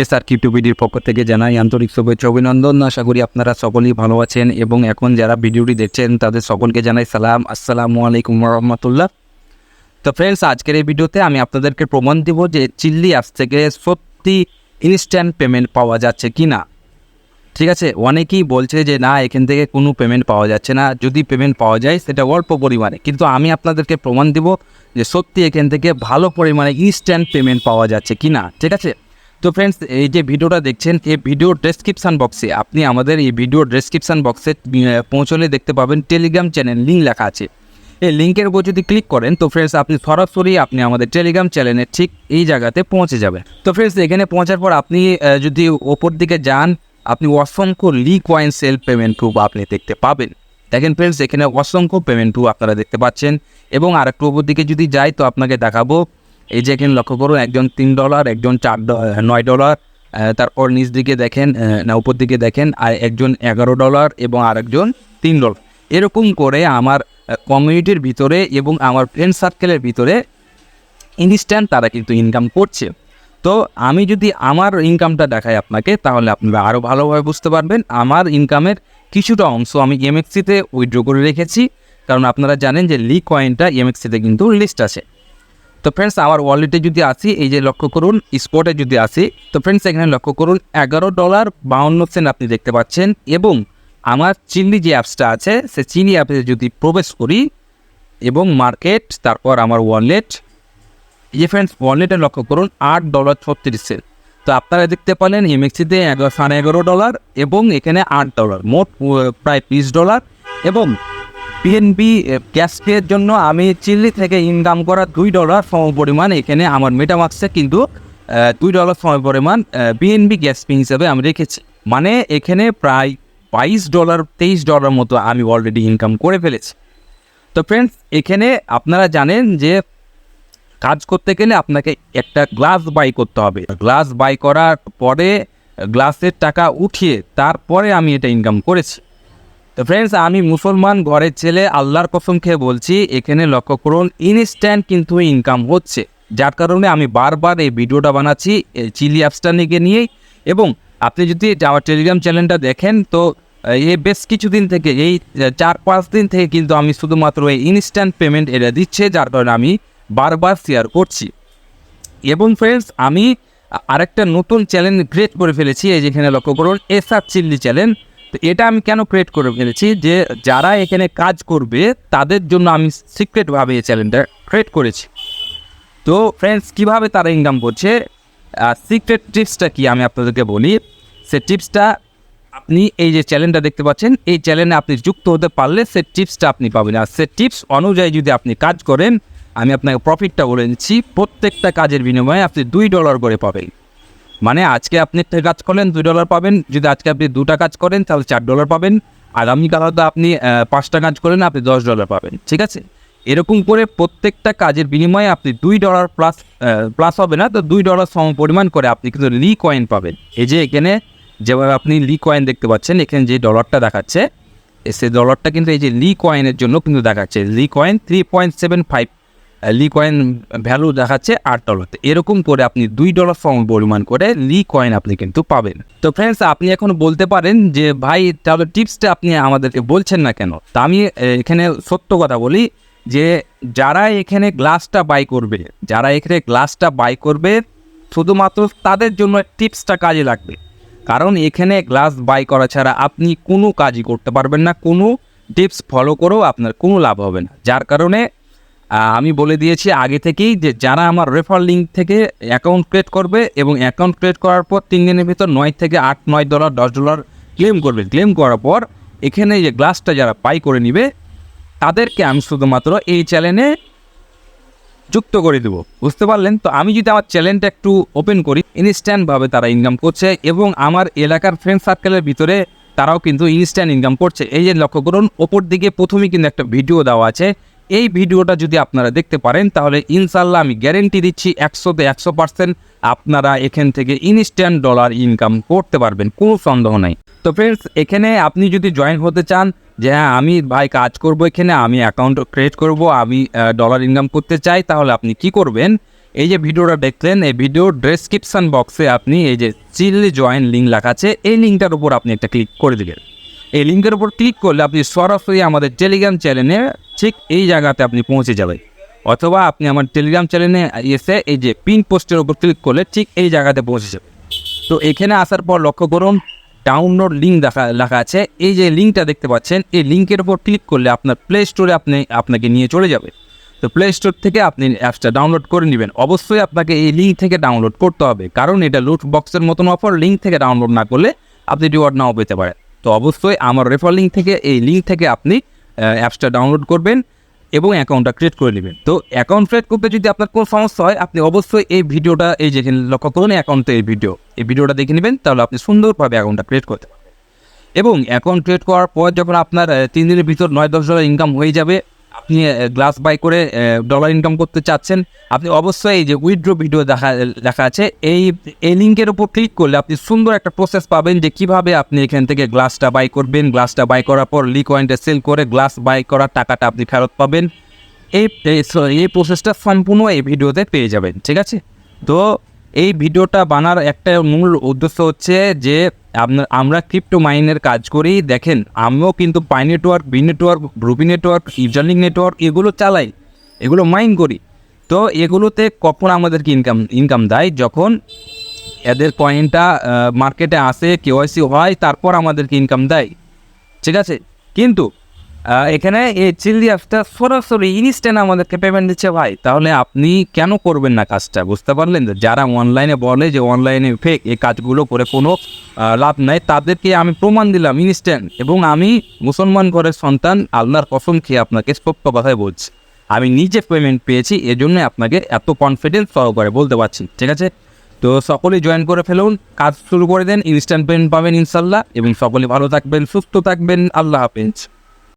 S আর কিউটিভিডির পক্ষ থেকে জানাই আন্তরিক শুভেচ্ছা অভিনন্দন। আশা করি আপনারা সকলেই ভালো আছেন এবং এখন যারা ভিডিওটি দেখছেন, তাদের সকলকে জানাই সালাম। আসসালামু আলাইকুম রহমতুল্লাহ তো ফ্রেন্ডস আজকের এই ভিডিওতে আমি আপনাদেরকে প্রমাণ দিব যে চিল্লি অ্যাপস থেকে সত্যি ইনস্ট্যান্ট পেমেন্ট পাওয়া যাচ্ছে কি না ঠিক আছে? অনেকেই বলছে যে, না, এখান থেকে কোনো পেমেন্ট পাওয়া যাচ্ছে না। যদি পেমেন্ট পাওয়া যায়, সেটা অল্প পরিমাণে। কিন্তু আমি আপনাদেরকে প্রমাণ দিব যে সত্যি এখান থেকে ভালো পরিমাণে ইনস্ট্যান্ট পেমেন্ট পাওয়া যাচ্ছে কি না ঠিক আছে? তো ফ্রেন্ডস এই যে ভিডিওটা দেখছেন, এই ভিডিওর ডেসক্রিপশান বক্সে আপনি আমাদের এই ভিডিওর ডেসক্রিপশান বক্সে পৌঁছলে দেখতে পাবেন টেলিগ্রাম চ্যানেল লিঙ্ক লেখা আছে। এই লিঙ্কের উপর যদি ক্লিক করেন, তো ফ্রেন্ডস আপনি সরাসরি আপনি আমাদের টেলিগ্রাম চ্যানেলে ঠিক এই জায়গাতে পৌঁছে যাবেন। তো ফ্রেন্ডস এখানে পৌঁছার পর আপনি যদি ওপর দিকে যান, আপনি অসংখ্য Lee coin sell payment proof আপনি দেখতে পাবেন। দেখেন ফ্রেন্ডস এখানে অসংখ্য পেমেন্ট প্রুফ আপনারা দেখতে পাচ্ছেন। এবং আরেকটু ওপর দিকে যদি যাই, তো আপনাকে দেখাবো এই যে এখানে লক্ষ্য করুন একজন তিন ডলার একজন চার নয় ডলার তারপর নিচ দিকে দেখেন না, উপর দিকে দেখেন, আর একজন এগারো ডলার এবং আরেকজন তিন ডলার এরকম করে আমার কমিউনিটির ভিতরে এবং আমার ফ্রেন্ড সার্কেলের ভিতরে ইনস্ট্যান্ট তারা কিন্তু ইনকাম করছে। তো আমি যদি আমার ইনকামটা দেখাই আপনাকে, তাহলে আপনারা আরও ভালোভাবে বুঝতে পারবেন, আমার ইনকামের কিছুটা অংশ আমি এমএক্সিতে উইথড্র করে রেখেছি। কারণ আপনারা জানেন যে লি কয়েনটা এমএক্সিতে কিন্তু লিস্ট আছে। তো ফ্রেন্ডস আমার ওয়ালেটে যদি আসি, এই যে লক্ষ্য করুন স্পটে যদি আসি, তো ফ্রেন্ডস এখানে লক্ষ্য করুন, এগারো ডলার বাউন্ন সেন্ট আপনি দেখতে পাচ্ছেন এবং আমার চিনি যে অ্যাপসটা আছে সে চিনি অ্যাপে যদি প্রবেশ করি এবং মার্কেট তারপর আমার ওয়ালেট এই যে ফ্রেন্ডস ওয়ালেটে লক্ষ্য করুন, আট ডলার ছত্রিশ সেন্ট তো আপনারা দেখতে পেলেন এমএক্সিতে সাড়ে এগারো ডলার এবং এখানে আট ডলার মোট প্রায় বিশ ডলার এবং পিএনবি ক্যাশ পেয়ের জন্য আমি চিল্লি থেকে ইনকাম করা দুই ডলার সম পরিমাণ এখানে আমার মেটামাক্সে কিন্তু দুই ডলার সম পরিমাণ বিএনবি গ্যাস পে হিসাবে আমি রেখেছি। মানে এখানে প্রায় বাইশ ডলার তেইশ ডলার মতো আমি অলরেডি ইনকাম করে ফেলেছি। তো ফ্রেন্ডস এখানে আপনারা জানেন যে কাজ করতে গেলে আপনাকে একটা গ্লাস বাই করতে হবে। গ্লাস বাই করার পরে গ্লাসের টাকা উঠিয়ে তারপরে আমি এটা ইনকাম করেছি। তো ফ্রেন্ডস আমি মুসলমান ঘরের ছেলে আল্লাহর কসম খেয়ে বলছি, এখানে লক্ষ্য করুন ইনস্ট্যান্ট কিন্তু ইনকাম হচ্ছে। যার কারণে আমি বারবার এই ভিডিওটা বানাচ্ছি, এই চিলি অ্যাপসটা নিয়ে নিয়েই। এবং আপনি যদি আমার টেলিগ্রাম চ্যানেলটা দেখেন, তো এই বেশ কিছুদিন থেকে, এই চার পাঁচ দিন থেকে কিন্তু আমি শুধুমাত্র এই ইনস্ট্যান্ট পেমেন্ট এটা দিচ্ছে, যার কারণে আমি বারবার শেয়ার করছি। এবং ফ্রেন্ডস আমি আরেকটা নতুন চ্যালেঞ্জ ক্রিয়েট করে ফেলেছি, এই যেখানে লক্ষ্য করুন এসআর চিল্লি চ্যালেঞ্জ তো এটা আমি কেন ক্রিয়েট করে ফেলেছি যে যারা এখানে কাজ করবে, তাদের জন্য আমি সিক্রেটভাবে এই চ্যালেঞ্জটা ক্রিয়েট করেছি। তো ফ্রেন্ডস কীভাবে তারা ইনকাম করছে? সিক্রেট টিপসটা কি আমি আপনাদেরকে বলি? সে টিপসটা আপনি এই যে চ্যানেলটা দেখতে পাচ্ছেন, এই চ্যানেলে আপনি যুক্ত হতে পারলে সে টিপসটা আপনি পাবেন। আর সে টিপস অনুযায়ী যদি আপনি কাজ করেন, আমি আপনাকে প্রফিটটা বলে দিচ্ছি, প্রত্যেকটা কাজের বিনিময়ে আপনি দুই ডলার করে পাবেন। মানে আজকে আপনি একটা কাজ করলেন, দুই ডলার পাবেন। যদি আজকে আপনি দুটা কাজ করেন, তাহলে চার ডলার পাবেন। আগামীকাল হয়তো আপনি পাঁচটা কাজ করেন, আপনি দশ ডলার পাবেন। ঠিক আছে? এরকম করে প্রত্যেকটা কাজের বিনিময়ে আপনি দুই ডলার প্লাস প্লাস হবে না, তো দুই ডলার সম পরিমাণ করে আপনি কিন্তু লি কয়েন পাবেন। এই যে এখানে যেভাবে আপনি লি কয়েন দেখতে পাচ্ছেন, এখানে যে ডলারটা দেখাচ্ছে সে ডলারটা কিন্তু এই যে লি কয়েনের জন্য কিন্তু দেখাচ্ছে। Lee coin three point seven five Lee coin value দেখাচ্ছে আট ডলার এরকম করে আপনি দুই ডলার সম পরিমাণ করে লি কয়েন আপনি কিন্তু পাবেন। তো ফ্রেন্ডস আপনি এখন বলতে পারেন যে, ভাই, তাহলে টিপসটা আপনি আমাদেরকে বলছেন না কেন? তা আমি এখানে সত্য কথা বলি যে, যারা এখানে গ্লাসটা বাই করবে, যারা এখানে গ্লাসটা বাই করবে, শুধুমাত্র তাদের জন্য টিপসটা কাজে লাগবে। কারণ এখানে গ্লাস বাই করা ছাড়া আপনি কোনো কাজই করতে পারবেন না, কোনো টিপস ফলো করেও আপনার কোনো লাভ হবে না। যার কারণে আমি বলে দিয়েছি আগে থেকেই যে যারা আমার রেফার লিঙ্ক থেকে অ্যাকাউন্ট ক্রিয়েট করবে এবং অ্যাকাউন্ট ক্রিয়েট করার পর তিন দিনের ভিতর নয় থেকে আট, নয় ডলার দশ ডলার ক্লেম করবে। ক্লেম করার পর এখানে যে গ্লাসটা যারা পাই করে নিবে, তাদেরকে আমি শুধুমাত্র এই চ্যানেলে যুক্ত করে দেবো। বুঝতে পারলেন? তো আমি যদি আমার চ্যানেলটা একটু ওপেন করি ইনস্ট্যান্টভাবে তারা ইনকাম করছে এবং আমার এলাকার ফ্রেন্ড সার্কেলের ভিতরে তারাও কিন্তু ইনস্ট্যান্ট ইনকাম করছে। এই যে লক্ষ্য করুন, ওপর দিকে প্রথমেই কিন্তু একটা ভিডিও দেওয়া আছে এই ভিডিওটা যদি আপনারা দেখতে পারেন, তাহলে ইনশাল্লাহ আমি গ্যারেন্টি দিচ্ছি একশোতে একশো পার্সেন্ট আপনারা এখান থেকে ইনস্ট্যান্ট ডলার ইনকাম করতে পারবেন, কোনো সন্দেহ নাই। তো ফ্রেন্ডস এখানে আপনি যদি জয়েন হতে চান, যে হ্যাঁ আমি ভাই কাজ করব এখানে, আমি অ্যাকাউন্ট ক্রিয়েট করব, আমি ডলার ইনকাম করতে চাই, তাহলে আপনি কি করবেন? এই যে ভিডিওটা দেখলেন, এই ভিডিওর ডেসক্রিপশন বক্সে আপনি এই যে চিল্লি জয়েন লিঙ্ক লেখা আছে, এই লিঙ্কটার উপর আপনি একটা ক্লিক করে দিবেন। এই লিঙ্কের উপর ক্লিক করলে আপনি সরাসরি আমাদের টেলিগ্রাম চ্যানেলে ঠিক এই জায়গাতে আপনি পৌঁছে যাবেন। অথবা আপনি আমার টেলিগ্রাম চ্যানেলে এসে এই যে পিন পোস্টের উপর ক্লিক করলে ঠিক এই জায়গাতে পৌঁছে যাবেন। তো এখানে আসার পর লক্ষ্য করুন ডাউনলোড লিঙ্ক দেখা, লেখা আছে। এই যে লিঙ্কটা দেখতে পাচ্ছেন, এই লিঙ্কের উপর ক্লিক করলে আপনার প্লে স্টোরে আপনি, আপনাকে নিয়ে চলে যাবে। তো প্লে স্টোর থেকে আপনি অ্যাপসটা ডাউনলোড করে নেবেন। অবশ্যই আপনাকে এই লিঙ্ক থেকে ডাউনলোড করতে হবে। কারণ এটা লুট বক্সের মতন অফার লিঙ্ক থেকে ডাউনলোড না করলে আপনি রিওয়ার্ড নাও পেতে পারেন। তো অবশ্যই আমার রেফার লিঙ্ক থেকে, এই লিঙ্ক থেকে আপনি অ্যাপসটা ডাউনলোড করবেন এবং অ্যাকাউন্টটা ক্রিয়েট করে নেবেন। তো অ্যাকাউন্ট ক্রিয়েট করতে যদি আপনার কোনো সমস্যা হয়, আপনি অবশ্যই এই ভিডিওটা, এই যে লক্ষ্য করুন অ্যাকাউন্টে এই ভিডিও এই ভিডিওটা দেখে নেবেন, তাহলে আপনি সুন্দরভাবে অ্যাকাউন্টটা ক্রিয়েট করতে পারবেন। এবং অ্যাকাউন্ট ক্রিয়েট করার পর যখন আপনার তিন দিনের ভিতর নয় দশ ডলার ইনকাম হয়ে যাবে আপনি গ্লাস বাই করে ডলার ইনকাম করতে চাচ্ছেন, আপনি অবশ্যই এই যে উইথড্র ভিডিও দেখা দেখা আছে, এই এই লিঙ্কের উপর ক্লিক করলে আপনি সুন্দর একটা প্রসেস পাবেন যে কীভাবে আপনি এখান থেকে গ্লাসটা বাই করবেন। গ্লাসটা বাই করার পর লি কয়েনটা সেল করে গ্লাস বাই করার টাকাটা আপনি ফেরত পাবেন। এই, এই- এই প্রসেসটা সম্পূর্ণ এই ভিডিওতে পেয়ে যাবেন, ঠিক আছে? তো এই ভিডিওটা বানার একটা মূল উদ্দেশ্য হচ্ছে যে আপনার আমরা ক্রিপ্টো মাইনের কাজ করি। দেখেন, আমিও কিন্তু Pi network B network Ruby network ইজার্নিং network এগুলো চালাই, এগুলো মাইন করি। তো এগুলোতে কখন আমাদেরকে ইনকাম ইনকাম দেয়? যখন এদের কয়েনটা মার্কেটে আসে কেওয়াইসি হয়, তারপর আমাদেরকে ইনকাম দেয়। ঠিক আছে? কিন্তু এখানে এই চিল্লি অ্যাপটা সরাসরি ইনস্ট্যান্ট আমাদেরকে পেমেন্ট দিচ্ছে, ভাই, তাহলে আপনি কেন করবেন না কাজটা? বুঝতে পারলেন? যারা অনলাইনে বলে যে অনলাইনে ফেক এই কাজগুলো করে কোনো লাভ নাই, তাদেরকে আমি প্রমাণ দিলাম ইনস্ট্যান্ট এবং আমি মুসলমান ঘরের সন্তান, আল্লাহর কসম খেয়ে আপনাকে সত্য কথাই বলছি। আমি নিজে পেমেন্ট পেয়েছি এজন্য আপনাকে এত কনফিডেন্স সহকারে বলতে পারছি, ঠিক আছে? তো সকলেই জয়েন করে ফেলুন, কাজ শুরু করে দেন ইনস্ট্যান্ট পেমেন্ট পাবেন ইনশাল্লাহ এবং সকলে ভালো থাকবেন, সুস্থ থাকবেন, আল্লাহ হাফেজ।